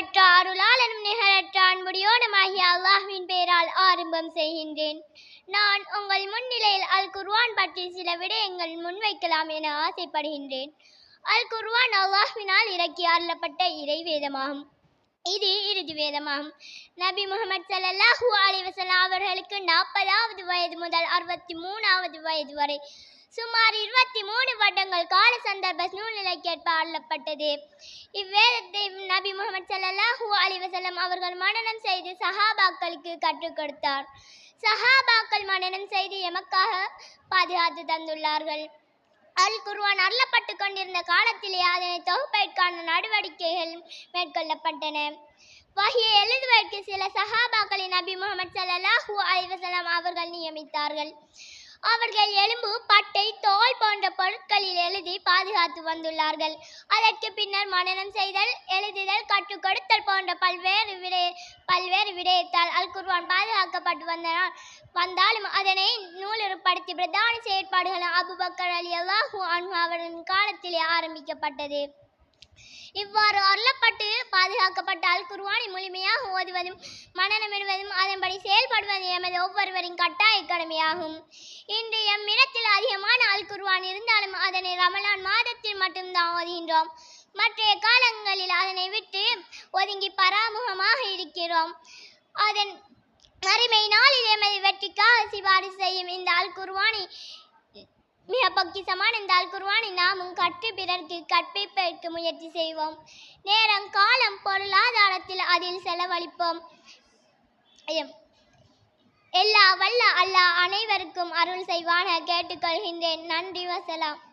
அளவற்ற எனும் நிகரற்ற அன்புடையோனுமாகிய அல்லாஹ்வின் பெயரால் ஆரம்பம் செய்கின்றேன். நான் உங்கள் முன்னிலையில் அல் குர்வான் பற்றி சில விடயங்கள் முன்வைக்கலாம் என ஆசைப்படுகின்றேன். அல் குர்வான் அல்லாஹ்வினால் இறக்கி அருளப்பட்ட இறை வேதமாகும் இது இறுதி வேதமாகும். நபி முகமது சல்லாஹூ அலி வஸல்லம் அவர்களுக்கு நாற்பதாவது வயது முதல் அறுபத்தி மூணாவது வயது வரை சுமார் இருபத்தி மூணு வருடங்கள் கால சந்தர்ப்ப சூழ்நிலைக்கேற்ப அருளப்பட்டது இவ்வேதத்தை நபி முகமது ஸல்லல்லாஹு அலைஹி அவர்கள் மனநம் செய்து சஹாபாக்களுக்கு கற்றுக் கொடுத்தார். சஹாபாக்கள் மனநம் செய்து எமக்காக பாதுகாத்து தந்துள்ளார்கள். அல் குருவான் அருளப்பட்டு கொண்டிருந்த காலத்திலே அதனை தொகுப்பிற்கான நடவடிக்கைகள் மேற்கொள்ளப்பட்டன. வகையை எழுதுவதற்கு சில சஹாபாக்களை நபி முகமது சல்லாஹூ அலிவசலாம் அவர்கள் நியமித்தார்கள். அவர்கள் எலும்பு பட்டை தோல் போன்ற பொருட்களில் எழுதி பாதுகாத்து வந்துள்ளார்கள். அதற்கு பின்னர் மனநம் செய்தல் எழுதுதல் கற்றுக் கொடுத்தல் போன்ற பல்வேறு விடய பல்வேறு விடயத்தால் அல் குர்வான் பாதுகாக்கப்பட்டு வந்தனால் வந்தாலும் அதனை நூலுறுப்படுத்தி பிரதான செயற்பாடுகள் அபுபக்கர் அலி அல்லாஹூ அன்ஹு அவரின் காலத்திலே ஆரம்பிக்கப்பட்டது. இவ்வாறு அருளப்பட்டு பாதுகாக்கப்பட்ட அல் முழுமையாக ஓதுவதும் மனநமிடுவதும் அதன்படி செயல்படுவது எமது ஒவ்வொருவரின் கட்டாய கடமையாகும். இன்று எம்மிடத்தில் அதிகமான அல் குர்வான் இருந்தாலும் அதனை ரமலான் மாதத்தில் மட்டும்தான் ஓதுகின்றோம். மற்றைய காலங்களில் அதனை விட்டு ஒதுங்கி பராமுகமாக இருக்கிறோம். அதன் அருமை நாளில் எமது வெற்றிக்காக சிபாரிசு செய்யும் இந்த அல் குர்வானி மிக பொக்கிசமான இந்த அல் குர்ஆனை நாமும் கற்று பிறர்க்கு கற்பிப்பதற்கு முயற்சி செய்வோம். நேரம் காலம் பொருளாதாரத்தில் அதில் செலவழிப்போம். எல்லா வல்ல அல்லாஹ் அனைவருக்கும் அருள் செய்வான கேட்டுக்கொள்கின்றேன். நன்றி வசலாம்.